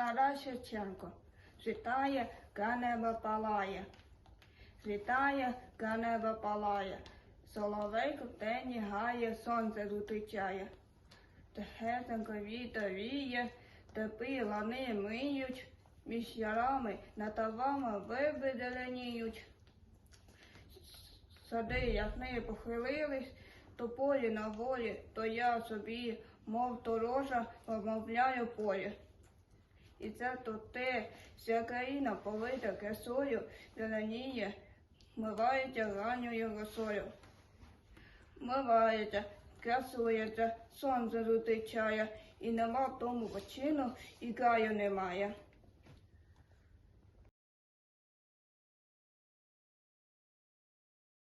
Тарас Шевченко. Ка небо палає. Світає, небо палає. Соловейко в тені гає, сонце зустрічає. Тихесенько вітер віє, тепи лани миють, між ярами над тавами верби зеленіють. Сади ясни похилились, то полі на волі, то я собі, мов торожа, вимовляю полі. І це то те, вся країна полита красою, зеленіє, мивається ранньою росою. Мивається, красується, сонце зустрічає, і нема тому почину, і краю немає.